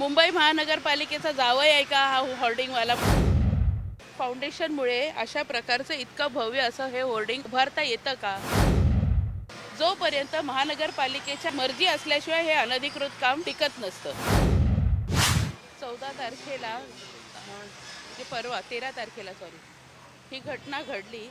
मुंबई महानगरपालिकेचा जावई आहे का हा होर्डिंगवाला फाउंडेशनमुळे अशा प्रकारचं इतकं भव्य असं हे होर्डिंग उभारता येतं का? जोपर्यंत महानगरपालिकेच्या मर्जी असल्याशिवाय हे अनधिकृत काम टिकत नसतं. चौदा तारखेला म्हणजे परवा तेरा तारखेला सॉरी ही घटना घडली.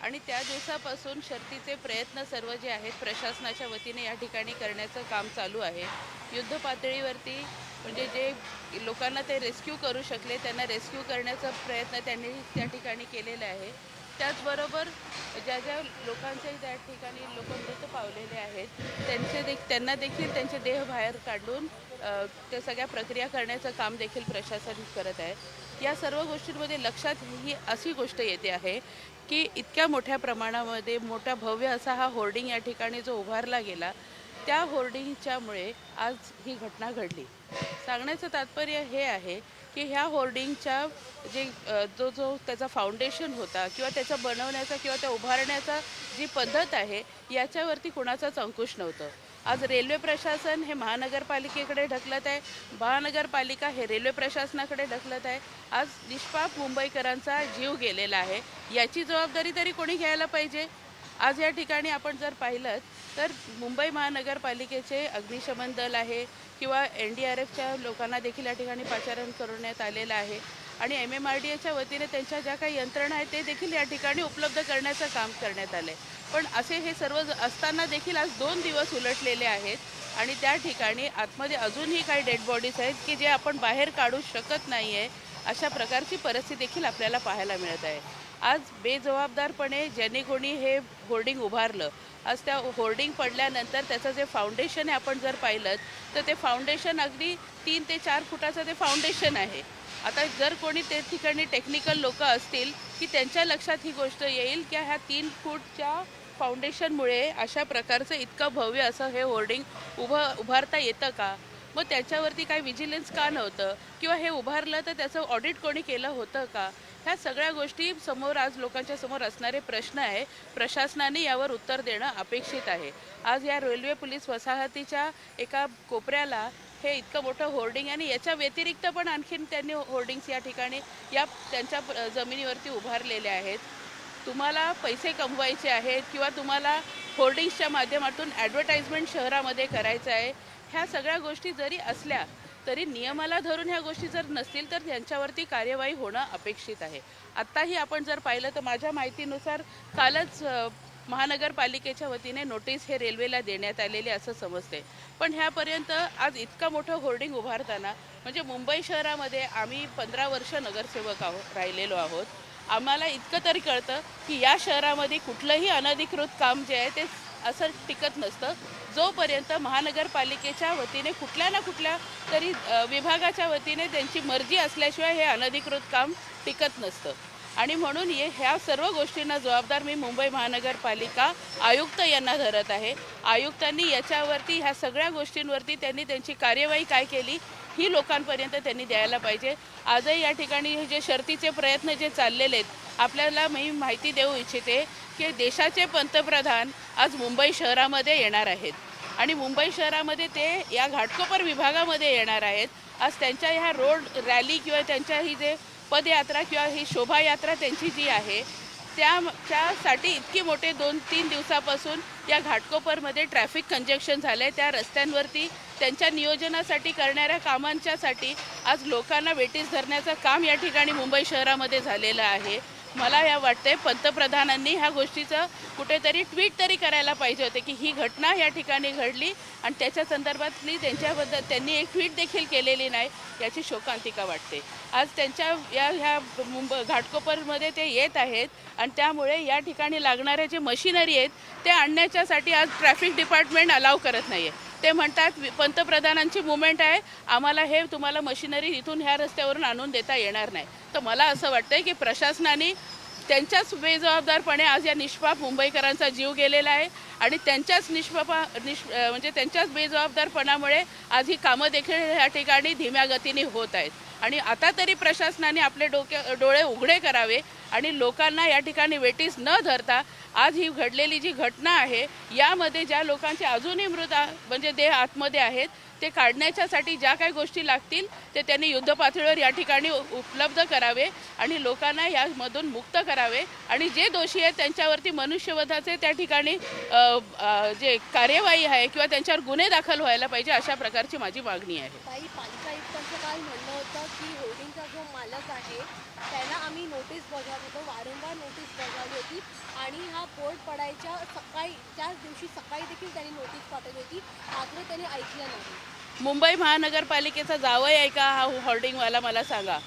आणि त्या दिवसापासून शर्तीचे प्रयत्न सर्व जे आहेत प्रशासनाच्या वतीने या ठिकाणी करण्याचं काम चालू आहे. युद्ध पातळीवरती म्हणजे जे लोकांना ते रेस्क्यू करू शकले त्यांना रेस्क्यू करण्याचा प्रयत्न त्यांनी त्या ठिकाणी केलेला आहे. त्याचबरोबर ज्या ज्या लोकांचे त्या ठिकाणी लोक मृत पावलेले आहेत त्यांचे देख त्यांना देखील त्यांचे देह बाहेर काढून त्या सगळ्या प्रक्रिया करण्याचं काम देखील प्रशासन करत आहे. या सर्व गोष्टींमध्ये लक्षात ही अशी गोष्ट येते आहे की इतक्या मोठ्या प्रमाणामध्ये मोठा भव्य असा हा होर्डिंग या ठिकाणी जो उभारला गेला त्या होर्डिंगच्यामुळे आज ही घटना घडली. सांगण्याचं तात्पर्य हे आहे की ह्या होर्डिंगच्या जे जो जो त्याचा फाउंडेशन होता किंवा त्याचा बनवण्याचा किंवा त्या उभारण्याचा जी पद्धत आहे याच्यावरती कुणाचाच अंकुश नव्हतं. आज रेल्वे प्रशासन हे महानगरपालिकेकडे ढकलत आहे. महानगरपालिका हे रेल्वे प्रशासनाकडे ढकलत आहे. आज निष्पाप मुंबईकरांचा जीव गेलेला आहे. याची जबाबदारी तरी कोणी घ्यायला पाहिजे? आज या ठिकाणी आपण जर पाहिलं तर मुंबई महानगरपालिकेचे अग्निशमन दल आहे किंवा एन डी आर एफच्या लोकांना देखील या ठिकाणी पाचारण करण्यात आलेलं आहे. आणि एम एम आर डी एच्या वतीने त्यांच्या ज्या काही यंत्रणा आहेत ते देखील या ठिकाणी उपलब्ध करण्याचं काम करण्यात आलं आहे पण असे हे सर्व ज- असताना देखील आज दोन दिवस उलटलेले आहेत आणि त्या ठिकाणी आतमध्ये अजूनही काही डेड बॉडीज आहेत की जे आपण बाहेर काढू शकत नाही आहे अशा प्रकारची परिस्थिती देखील आपल्याला पाहायला मिळत आहे. आज बेजबाबदारपणे ज्यांनी कोणी हे होर्डिंग उभारलं आज त्या होर्डिंग पडल्यानंतर त्याचं जे फाउंडेशन आहे आपण जर पाहिलं तर ते फाउंडेशन अगदी तीन ते चार फुटाचं ते फाउंडेशन आहे. आता जर कोणी ते ठिकाणी टेक्निकल लोक असतील की त्यांच्या लक्षात ही गोष्ट येईल की ह्या तीन फूटच्या फाउंडेशनमुळे अशा प्रकारचं इतकं भव्य असं हे होर्डिंग उभं उभारता येतं का? मग त्याच्यावरती काय विजिलन्स का नव्हतं? किंवा हे उभारलं तर त्याचं ऑडिट कोणी केलं होतं का? ह्या सगळ्या गोष्टी समोर आज लोकांच्या समोर असणारे प्रश्न आहे. प्रशासनाने यावर उत्तर देणं अपेक्षित आहे. आज या रेल्वे पोलीस वसाहतीच्या एका कोपऱ्याला हे इतकं मोठं होर्डिंग आणि याच्या व्यतिरिक्त पण आणखीन त्यांनी होर्डिंग्स या ठिकाणी या त्यांच्या जमिनीवरती उभारलेल्या आहेत. तुम्हाला पैसे कमवायचे आहेत किंवा तुम्हाला होर्डिंग्सच्या माध्यमातून ॲडव्हर्टाइजमेंट शहरामध्ये करायचं आहे ह्या सगळ्या गोष्टी जरी असल्या तरी नियमाला धरून ह्या गोष्टी जर नसतील तर त्यांच्यावरती कार्यवाही होणं अपेक्षित आहे. आत्ताही आपण जर पाहिलं तर माझ्या माहितीनुसार कालच महानगरपालिकेच्या वतीने नोटीस हे रेल्वेला देण्यात आलेले असं समजते. पण ह्यापर्यंत आज इतकं मोठं होर्डिंग उभारताना म्हणजे मुंबई शहरामध्ये आम्ही पंधरा वर्ष नगरसेवक आहोत राहिलेलो आहोत. आम्हाला इतकं तरी कळतं की या शहरामध्ये कुठलंही अनधिकृत काम जे आहे ते असं टिकत नसतं. जोपर्यंत महानगरपालिकेच्या वतीने कुठल्या ना कुठल्या तरी विभागाच्या वतीने त्यांची मर्जी असल्याशिवाय हे अनधिकृत काम टिकत नसतं. आणि म्हणून हे ह्या सर्व गोष्टींना जबाबदार मी मुंबई महानगरपालिका आयुक्त यांना धरत आहे. आयुक्तांनी याच्यावरती ह्या सगळ्या गोष्टींवरती त्यांनी त्यांची कार्यवाही काय केली ही लोकांपर्यंत त्यांनी द्यायला पाहिजे. आजही या ठिकाणी हे जे शर्तीचे प्रयत्न जे चाललेले आहेत आपल्याला मी माहिती देऊ इच्छिते की देशाचे पंतप्रधान आज मुंबई शहरामध्ये येणार आहेत. आणि मुंबई शहरामध्ये ते या घाटकोपर विभागामध्ये येणार आहेत. आज त्यांच्या ह्या रोड रॅली किंवा त्यांच्या ही जे पदयात्रा किंवा ही शोभायात्रा त्यांची जी आहे त्या त्यासाठी इतकी मोठे दोन तीन दिवसापासून या घाटकोपरमध्ये ट्रॅफिक कंजेक्शन झालं आहे त्या रस्त्यांवरती त्यांच्या नियोजनासाठी करणाऱ्या कामांच्यासाठी आज लोकांना वेटीस धरण्याचं काम या ठिकाणी मुंबई शहरामध्ये झालेलं आहे. मला या वाटते पंतप्रधानांनी ह्या गोष्टीचं कुठेतरी ट्विट तरी करायला पाहिजे होते की ही घटना या ठिकाणी घडली आणि त्याच्या संदर्भातली त्यांच्याबद्दल त्यांनी एक ट्विट देखील केलेली नाही याची शोकांतिका वाटते. आज त्यांच्या या ह्या मुंबई घाटकोपरमध्ये ते येत आहेत आणि त्यामुळे या ठिकाणी लागणाऱ्या जे मशिनरी आहेत ते आणण्याच्यासाठी आज ट्रॅफिक डिपार्टमेंट अलाव करत नाही आहे ते म्हणतात पंतप्रधानांची मुवमेंट आहे आम्हाला हे तुम्हाला मशिनरी इथून ह्या रस्त्यावरून आणून देता येणार नाही. तर मला असं वाटतं की प्रशासनाने त्यांच्याच बेजबाबदारपणे आज या निष्पाप मुंबईकरांचा जीव गेलेला आहे. आणि त्यांच्याच निष्पा निष् म्हणजे त्यांच्याच बेजबाबदारपणामुळे आज ही कामं देखील या ठिकाणी धीम्या गतीने होत आहेत. आणि आता तरी प्रशासनाने आपले डोके डोळे उघडे करावे आणि लोकांना या ठिकाणी वेटीस न धरता आज ही घडलेली जी घटना आहे यामध्ये ज्या लोकांचे अजूनही मृत म्हणजे देह आतमध्ये आहेत ते काढण्याच्यासाठी ज्या काही गोष्टी लागतील ते त्यांनी युद्धपातळीवर या ठिकाणी उपलब्ध करावे आणि लोकांना यामधून मुक्त करावे. आणि जे दोषी आहेत त्यांच्यावरती मनुष्यवधाचे त्या ठिकाणी जे कार्यवाही आहे किंवा त्यांच्यावर गुन्हे दाखल व्हायला पाहिजे अशा प्रकारची माझी मागणी आहे. काही पालिका आयुक्तांचं काल म्हणणं होतं की होर्डिंगचा जो मालक आहे त्याला आम्ही नोटीस बजावली होतो वारंवार नोटीस बजावली होती आणि हा बोर्ड पडायच्या सकाळी त्याच दिवशी सकाळी देखील त्यांनी नोटीस पाठवली होती. मात्र त्यांनी ऐकलं नाही. मुंबई महानगरपालिकेचा जावई आहे का हा होर्डिंगवाला मला सांगा.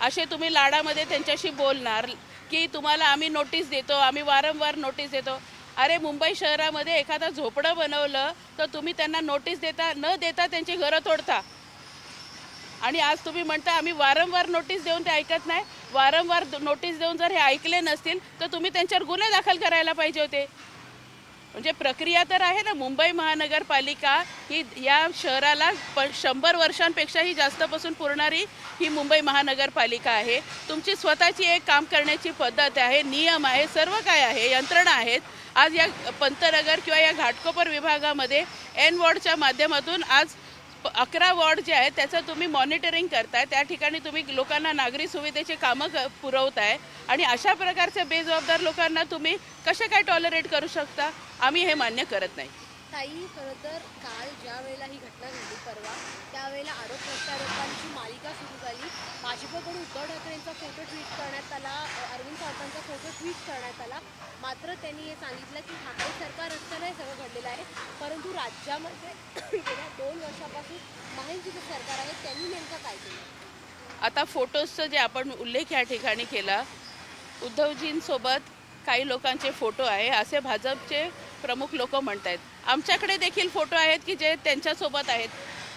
असे तुम्ही लाडामध्ये त्यांच्याशी बोलणार की तुम्हाला आम्ही नोटीस देतो आम्ही वारंवार नोटीस देतो. अरे मुंबई शहरामध्ये एखादा झोपडं बनवलं तर तुम्ही त्यांना नोटीस देता न देता त्यांची घरं तोडता. आणि आज तुम्ही म्हणता आम्ही वारंवार नोटीस देऊन ते ऐकत नाही. वारंवार नोटीस देऊन जर हे ऐकले नसतील तर तुम्ही त्यांच्यावर गुन्हे दाखल करायला पाहिजे होते. म्हणजे प्रक्रिया तर आहे ना मुंबई महानगरपालिका ही या शहराला प शंभर वर्षांपेक्षाही जास्तपासून पुरणारी ही मुंबई महानगरपालिका आहे. तुमची स्वतःची एक काम करण्याची पद्धत आहे नियम आहे सर्व काय आहे यंत्रणा आहेत. आज या पंतनगर किंवा या घाटकोपर विभागामध्ये एन वॉर्डच्या माध्यमातून आज अकरा वॉर्ड जे आहेत त्याचं तुम्ही मॉनिटरिंग करताय. त्या ठिकाणी तुम्ही लोकांना नागरी सुविधेची कामं क पुरवताय. आणि अशा प्रकारच्या बेजबाबदार लोकांना तुम्ही कसे काय टॉलरेट करू शकता? आम्ही हे मान्य करत नाही. ताई खरं तर काल ज्या वेळेला ही घटना घडली परवा त्यावेळेला आरोप प्रत्यारोपांची मालिका सुरू झाली. भाजपकडून उद्धव ठाकरेंचा फोटो ट्विट करण्यात आला. अरविंद सावंतांचा फोटो ट्विट करण्यात आला. मात्र त्यांनी हे सांगितलं की ठाकरे सरकार असताना हे सगळं घडलेलं आहे. परंतु राज्यामध्ये गेल्या दोन वर्षापासून महायुतीचं सरकार आहे. त्यांनी नेमकं काय केलं? आता फोटोजचं जे आपण उल्लेख या ठिकाणी केला उद्धवजींसोबत काही लोकांचे फोटो आहे. असे भाजपचे प्रमुख लोक म्हणत आहेत आमच्याकडे देखील फोटो आहेत की जे त्यांच्यासोबत आहेत.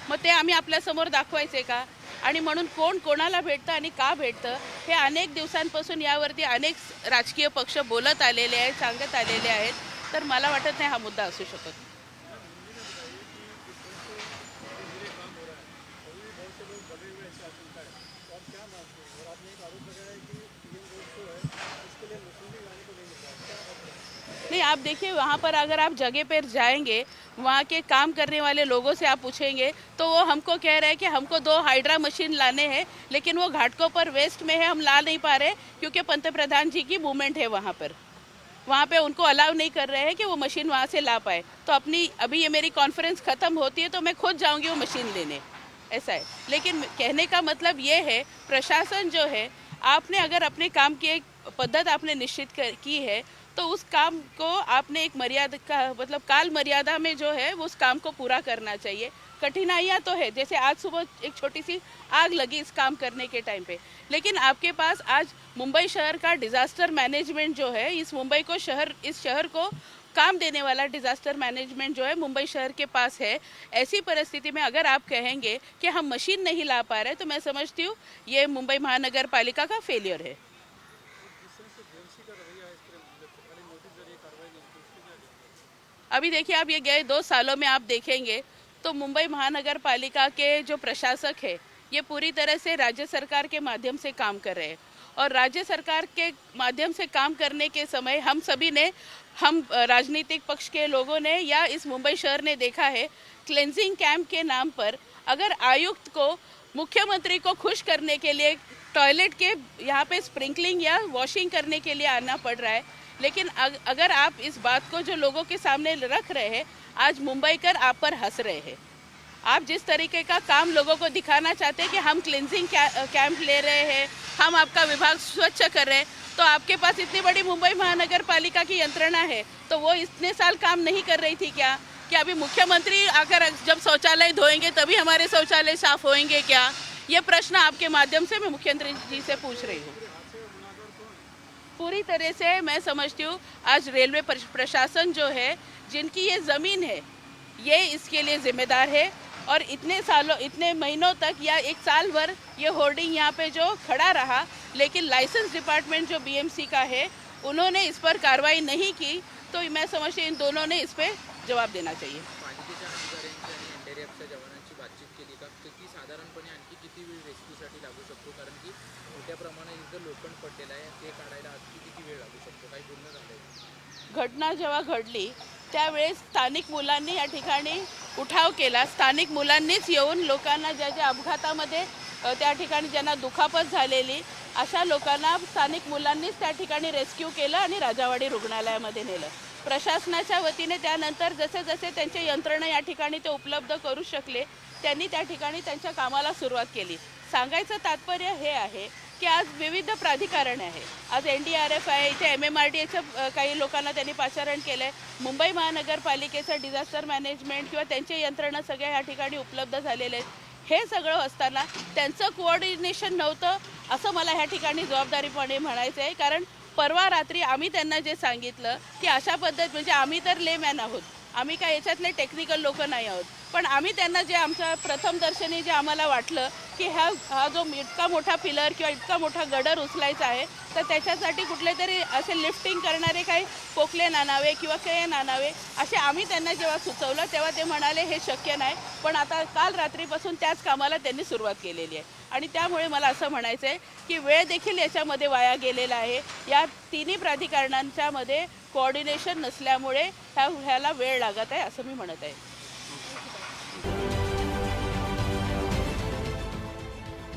मग ते आम्ही आपल्यासमोर दाखवायचे का? आणि म्हणून कोण कोणाला भेटतं आणि का भेटतं हे अनेक दिवसांपासून यावरती अनेक राजकीय पक्ष बोलत आलेले आहेत सांगत आलेले आहेत. तर मला वाटत नाही हा मुद्दा असू शकत. नहीं आप देखिए वहाँ पर अगर आप जगह पर जाएंगे वहाँ के काम करने वाले लोगों से आप पूछेंगे तो वो हमको कह रहे हैं कि हमको दो हाइड्रा मशीन लाने हैं, लेकिन वो घाटकों पर वेस्ट में है, हम ला नहीं पा रहे, क्योंकि पंत प्रधान जी की मूवमेंट है वहाँ पर। वहाँ पे उनको अलाउ नहीं कर रहे हैं कि वो मशीन वहाँ से ला पाए। तो अपनी, अभी ये मेरी कॉन्फ्रेंस ख़त्म होती है तो मैं खुद जाऊँगी वो मशीन लेने। ऐसा है। लेकिन कहने का मतलब ये है, प्रशासन जो है, आपने अगर अपने काम की एक पद्धत आपने निश्चित कर- की है तो उस काम को आपने एक मर्यादा का मतलब काल मर्यादा में जो है, वो उस काम को पूरा करना चाहिए। कठिनाइयाँ तो है, जैसे आज सुबह एक छोटी सी आग लगी इस काम करने के टाइम पे। लेकिन आपके पास आज मुंबई शहर का डिजास्टर मैनेजमेंट जो है, इस मुंबई को शहर, इस शहर को काम देने वाला डिजास्टर मैनेजमेंट जो है, मुंबई शहर के पास है। ऐसी परिस्थिति में अगर आप कहेंगे कि हम मशीन नहीं ला पा रहे तो मैं समझती हूँ, ये मुंबई महानगर पालिका का फेलियर है। अभी देखिए, आप ये गए दो सालों में आप देखेंगे तो मुंबई महानगर पालिका के जो प्रशासक है, ये पूरी तरह से राज्य सरकार के माध्यम से काम कर रहे हैं। और राज्य सरकार के माध्यम से काम करने के समय हम सभी ने, हम राजनीतिक पक्ष के लोगों ने या इस मुंबई शहर ने देखा है, क्लेंजिंग कैंप के नाम पर अगर आयुक्त को, मुख्यमंत्री को खुश करने के लिए, टॉयलेट के यहाँ पे स्प्रिंकलिंग या वॉशिंग करने के लिए आना पड़ रहा है लेकिन अग, अगर आप इस बात को जो लोगों के सामने रख रहे हैं आज मुंबई कर आप पर हंस रहे हैं। आप जिस तरीके का काम लोगों को दिखाना चाहते हैं कि हम क्लिनजिंग कैंप ले रहे हैं हम आपका विभाग स्वच्छ कर रहे हैं तो आपके पास इतनी बड़ी मुंबई महानगर पालिका की यंत्रणा है तो वो इतने साल काम नहीं कर रही थी क्या? कि अभी मुख्यमंत्री आकर जब शौचालय धोएँगे तभी हमारे शौचालय साफ़ होएँगे क्या? ये प्रश्न आपके माध्यम से मैं मुख्यमंत्री जी से पूछ रही हूँ। पूरी तरह से मैं समझती हूँ, आज रेलवे प्रशासन जो है, जिनकी ये ज़मीन है, ये इसके लिए जिम्मेदार है। और इतने सालों, इतने महीनों तक या एक साल भर ये होर्डिंग यहाँ पे जो खड़ा रहा, लेकिन लाइसेंस डिपार्टमेंट जो बीएमसी का है, उन्होंने इस पर कार्रवाई नहीं की तो मैं समझती हूँ इन दोनों ने इस पर जवाब देना चाहिए। आणि जवानांची बातचीत केली का? किती साधारणपणे आणखी किती वेळ रेस्क्यूसाठी लागू शकतो? कारण की मोठ्या प्रमाणात इथं लोखंड पडलेलं आहे. ते काढायला आणखी किती वेळ लागू शकतो? काही बोलणं झालंय घटना जेव्हा घडली त्यावेळेस स्थानिक मुलांनी या ठिकाणी उठाव केला. स्थानिक मुलांनीच येऊन लोकांना ज्या ज्या अपघातामध्ये त्या ठिकाणी ज्यांना दुखापत झालेली अशा लोकांना स्थानिक मुलांनीच त्या ठिकाणी रेस्क्यू केलं आणि राजावाडी रुग्णालयामध्ये नेलं. प्रशासनाच्या वतीने त्यानंतर जसे जसे त्यांचे यंत्रणा या ठिकाणी ते उपलब्ध करू शकले त्यांनी त्या ठिकाणी त्यांच्या कामाला सुरुवात केली. सांगायचं तात्पर्य हे आहे की आज विविध प्राधिकरण आहे आज एन डी आर एफ आहे इथे एम एम आर डी एचं काही लोकांना त्यांनी पाचारण केलं आहे मुंबई महानगरपालिकेचं डिझास्टर मॅनेजमेंट किंवा त्यांचे यंत्रणा सगळ्या ह्या ठिकाणी उपलब्ध झालेले आहेत. हे सगळं असताना त्यांचं कोऑर्डिनेशन नव्हतं असं मला ह्या ठिकाणी जबाबदारीपणे म्हणायचं आहे. कारण परवा रात्री आम्ही त्यांना जे सांगितलं की अशा पद्धत म्हणजे आम्ही तर लेमॅन आहोत. आम्ही काय याच्यातले टेक्निकल लोक नाही आहोत. पण आम्ही त्यांना जे आमच्या प्रथम दर्शनी जे आम्हाला वाटलं की ह्या हा जो इतका मोठा पिलर किंवा इतका मोठा गडर उचलायचा आहे तर त्याच्यासाठी कुठले तरी असे लिफ्टिंग करणारे काही पोकले नानावे किंवा के नानावे असे आम्ही त्यांना जेव्हा सुचवलं तेव्हा ते म्हणाले हे शक्य नाही. पण आता काल रात्रीपासून त्याच कामाला त्यांनी सुरुवात केलेली आहे. आणि त्यामुळे मला असं म्हणायचं आहे की वेळ देखील याच्यामध्ये वाया गेलेला आहे. या तिन्ही प्राधिकरणांच्या मध्ये कोऑर्डिनेशन नसल्यामुळे ह्या ह्याला वेळ लागत आहे असं मी म्हणत आहे.